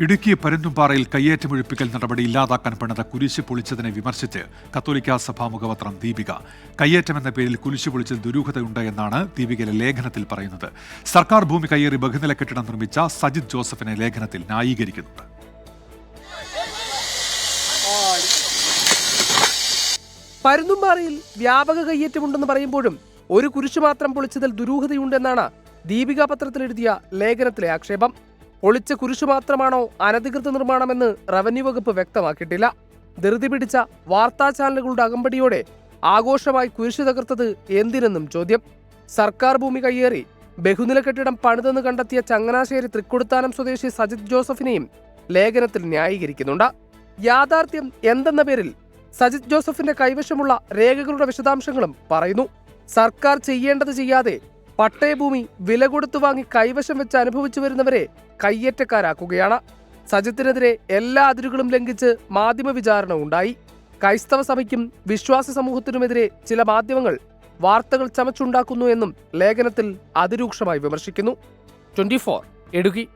ഇടുക്കി പരുന്തുംപാറയിൽ കയ്യേറ്റമൊഴിപ്പിക്കൽ നടപടി ഇല്ലാതാക്കാൻ പണിത കുരിശ് പൊളിച്ചതിനെ വിമർശിച്ച് കത്തോലിക്ക സഭാ മുഖപത്രം ദീപിക. കയ്യേറ്റം എന്ന പേരിൽ കുരിശ് പൊളിച്ചത് ദുരൂഹതയുണ്ട് എന്നാണ് ദീപികയിലെ ലേഖനത്തിൽ പറയുന്നത്. സർക്കാർ ഭൂമി കയ്യേറി ബഹുനില കെട്ടിടം നിർമ്മിച്ച സജിത് ജോസഫിനെ ലേഖനത്തിൽ ന്യായീകരിക്കുന്നുണ്ട്. പരുന്തുംപാറയിൽ വ്യാപക കയ്യേറ്റമുണ്ടെന്ന് പറയുമ്പോഴും ഒരു കുരിശു മാത്രം പൊളിച്ചതിൽ ദുരൂഹതയുണ്ടെന്നാണ് ദീപിക പത്രത്തിൽ എഴുതിയ ലേഖനത്തിലെ ആക്ഷേപം. പൊളിച്ച കുരിശു മാത്രമാണോ അനധികൃത നിർമ്മാണമെന്ന് റവന്യൂ വകുപ്പ് വ്യക്തമാക്കിയിട്ടില്ല. ധൃതി പിടിച്ച വാർത്താ ചാനലുകളുടെ അകമ്പടിയോടെ ആഘോഷമായി കുരിശു തകർത്തത് എന്തിനെന്നും ചോദ്യം. സർക്കാർ ഭൂമി കയ്യേറി ബഹുനില കെട്ടിടം പണിതെന്ന് കണ്ടെത്തിയ ചങ്ങനാശ്ശേരി തൃക്കൊടുത്താനം സ്വദേശി സജിത് ജോസഫിനെയും ലേഖനത്തിൽ ന്യായീകരിക്കുന്നുണ്ട്. യാഥാർത്ഥ്യം എന്തെന്ന പേരിൽ സജിത് ജോസഫിന്റെ കൈവശമുള്ള രേഖകളുടെ വിശദാംശങ്ങളും പറയുന്നു. സർക്കാർ ചെയ്യേണ്ടത് ചെയ്യാതെ പട്ടയഭൂമി വില കൊടുത്തു വാങ്ങി കൈവശം വെച്ച് അനുഭവിച്ചു വരുന്നവരെ കയ്യേറ്റക്കാരാക്കുകയാണ്. സജിത്തിനെതിരെ എല്ലാ അതിരുകളും ലംഘിച്ച് മാധ്യമ വിചാരണ ഉണ്ടായി. ക്രൈസ്തവ സഭയ്ക്കും വിശ്വാസ സമൂഹത്തിനുമെതിരെ ചില മാധ്യമങ്ങൾ വാർത്തകൾ ചമച്ചുണ്ടാക്കുന്നു എന്നും ലേഖനത്തിൽ അതിരൂക്ഷമായി വിമർശിക്കുന്നു. Twenty four Idukki